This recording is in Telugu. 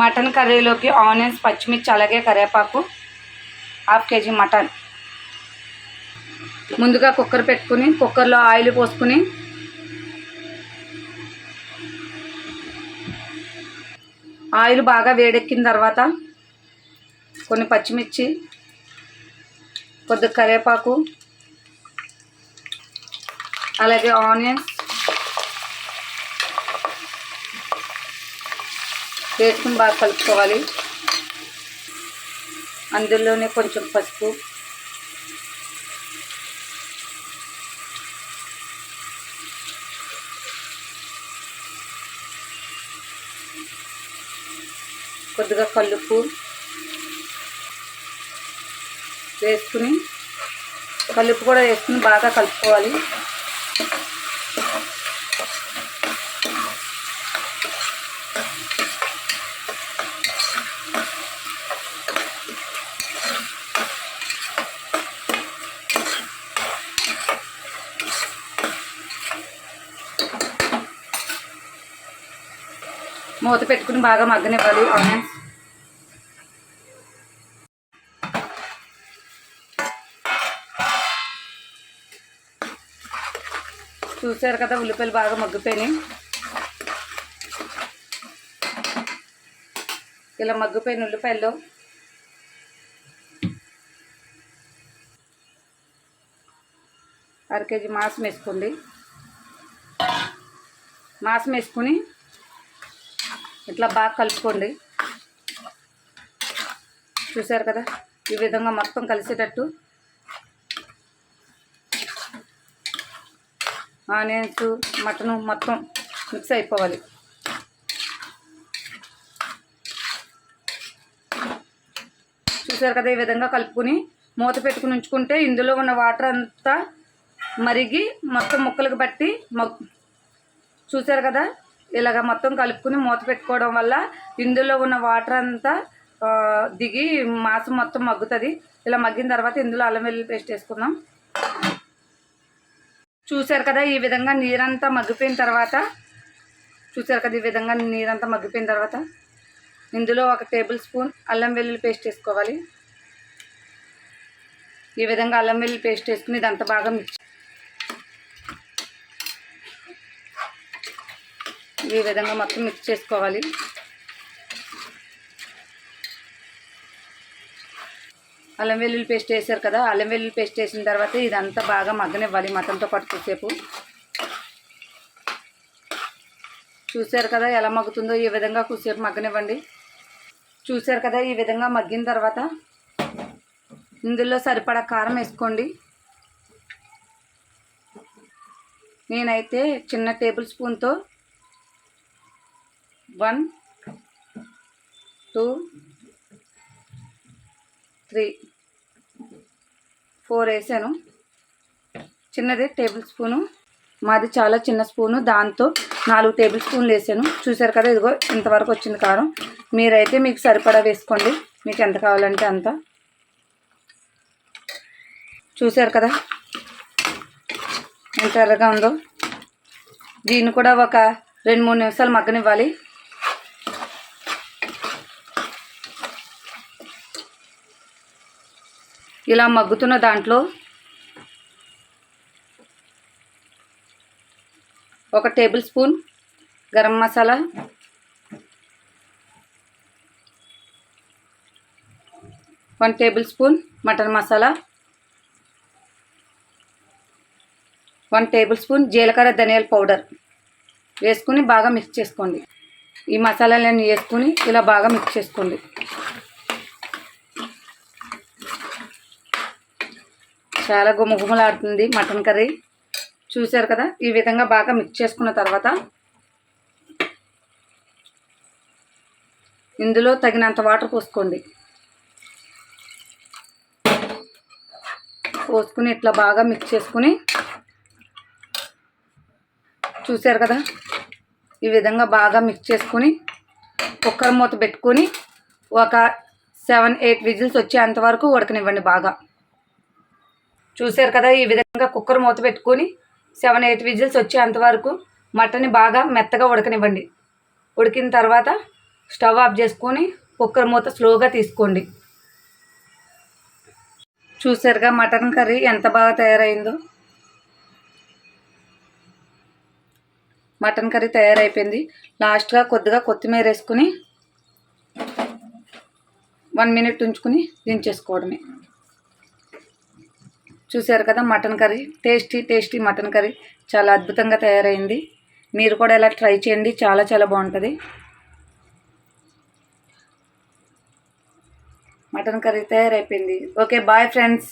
మటన్ కర్రీలోకి ఆనియన్స్ పచ్చిమిర్చి అలాగే కరివేపాకు హాఫ్ కేజీ మటన్. ముందుగా కుక్కర్ పెట్టుకుని కుక్కర్లో ఆయిల్ పోసుకుని ఆయిల్ బాగా వేడెక్కిన తర్వాత కొన్ని పచ్చిమిర్చి కొద్ది కరివేపాకు అలాగే ఆనియన్స్ వేసుకుని బాగా కలుపుకోవాలి. అందులోనే కొంచెం పసుపు. కొద్దిగా కల్లుపు వేసుకుని కలుపు కూడా వేసుకుని బాగా కలుపుకోవాలి. మూత పెట్టుకుని బాగా మగ్గనివ్వాలి. ఆనియన్స్ చూసారు కదా ఉల్లిపాయలు బాగా మగ్గిపోయినాయి. ఇలా మగ్గిపోయిన ఉల్లిపాయలు అర కేజీ మాంసం వేసుకోండి. మాంసం వేసుకుని ఇట్లా బాగా కలుపుకోండి. చూసారు కదా? ఈ విధంగా మొత్తం కలిసేటట్టు. ఆనియన్స్ మటన్ మొత్తం మిక్స్ అయిపోవాలి. చూసారు కదా? ఈ విధంగా కలుపుకుని మూత పెట్టుకుని ఉంచుకుంటే ఇందులో ఉన్న వాటర్ అంతా మరిగి మొత్తం ముక్కలకు బట్టి మొ- చూసారు కదా? ఇలాగ మొత్తం కలుపుకుని మూత పెట్టుకోవడం వల్ల ఇందులో ఉన్న వాటర్ అంతా దిగి మాంసం మొత్తం మగ్గుతుంది. ఇలా మగ్గిన తర్వాత ఇందులో అల్లం వెల్లుల్లి పేస్ట్ వేసుకుందాం. చూసారు కదా ఈ విధంగా నీరంతా మగ్గిపోయిన తర్వాత చూసారు కదా ఈ విధంగా నీరంతా మగ్గిపోయిన తర్వాత ఇందులో ఒక టేబుల్ స్పూన్ అల్లం వెల్లుల్లి పేస్ట్ వేసుకోవాలి. ఈ విధంగా అల్లం వెల్లుల్లి పేస్ట్ వేసుకుని ఇదంతా బాగా మిక్స్ ఈ విధంగా మొత్తం మిక్స్ చేసుకోవాలి. అల్లం వెల్లుల్లి పేస్ట్ వేసారు కదా అల్లం వెల్లుల్లి పేస్ట్ వేసిన తర్వాత ఇదంతా బాగా మగ్గనివ్వాలి మటన్తో పాటు కొద్దిసేపు చూశారు కదా ఎలా మగ్గుతుందో ఈ విధంగా కొద్దిసేపు మగ్గనివ్వండి. చూశారు కదా ఈ విధంగా మగ్గిన తర్వాత ఇందులో సరిపడా కారం వేసుకోండి. నేనైతే చిన్న టేబుల్ స్పూన్తో వన్ టూ త్రీ ఫోర్ వేసాను. చిన్నది టేబుల్ స్పూను మాది చాలా చిన్న స్పూను దాంతో నాలుగు టేబుల్ స్పూన్లు వేసాను. చూసారు కదా ఇదిగో ఇంతవరకు వచ్చింది కారం. మీరైతే మీకు సరిపడా వేసుకోండి. మీకు ఎంత కావాలంటే అంత. చూసారు కదా ఎంత ఎర్రగా ఉందో. దీన్ని కూడా ఒక రెండు మూడు నిమిషాలు మగ్గనివ్వాలి. ఇలా మగ్గుతున్న దాంట్లో ఒక tablespoon garam masala one tablespoon mutton masala one tablespoon జీలకర్ర ధనియాల పౌడర్ వేసుకుని బాగా మిక్స్ చేసుకోండి. ఈ మసాలాలన్నీ వేసుకుని ఇలా బాగా మిక్స్ చేసుకోండి. చాలా గుమగుమలాడుతుంది మటన్ కర్రీ. చూశారు కదా? ఈ విధంగా బాగా మిక్స్ చేసుకున్న తర్వాత ఇందులో తగినంత వాటర్ పోసుకోండి. పోసుకుని ఇట్లా బాగా మిక్స్ చేసుకుని చూశారు కదా? ఈ విధంగా బాగా మిక్స్ చేసుకుని కుక్కర్ మూత పెట్టుకొని ఒక సెవెన్ ఎయిట్ విజిల్స్ వచ్చే అంతవరకు ఉడకనివ్వండి బాగా. చూశారు కదా ఈ విధంగా కుక్కర్ మూత పెట్టుకొని సెవెన్ ఎయిట్ విజిల్స్ వచ్చేంత వరకు మటన్ని బాగా మెత్తగా ఉడకనివ్వండి. ఉడికిన తర్వాత స్టవ్ ఆఫ్ చేసుకొని కుక్కర్ మూత స్లోగా తీసుకోండి. చూసారుగా మటన్ కర్రీ ఎంత బాగా తయారైందో. మటన్ కర్రీ తయారైపోయింది. లాస్ట్గా కొద్దిగా కొత్తిమీర వేసుకుని వన్ మినిట్ ఉంచుకుని దించేసుకోవడమే. చూశారు కదా mutton curry. Tasty tasty mutton curry. చాలా అద్భుతంగా తయారైంది. మీరు కూడా ఇలా ట్రై చేయండి. చాలా చాలా బాగుంటుంది. మటన్ కర్రీ తయారైపోయింది. Okay bye friends.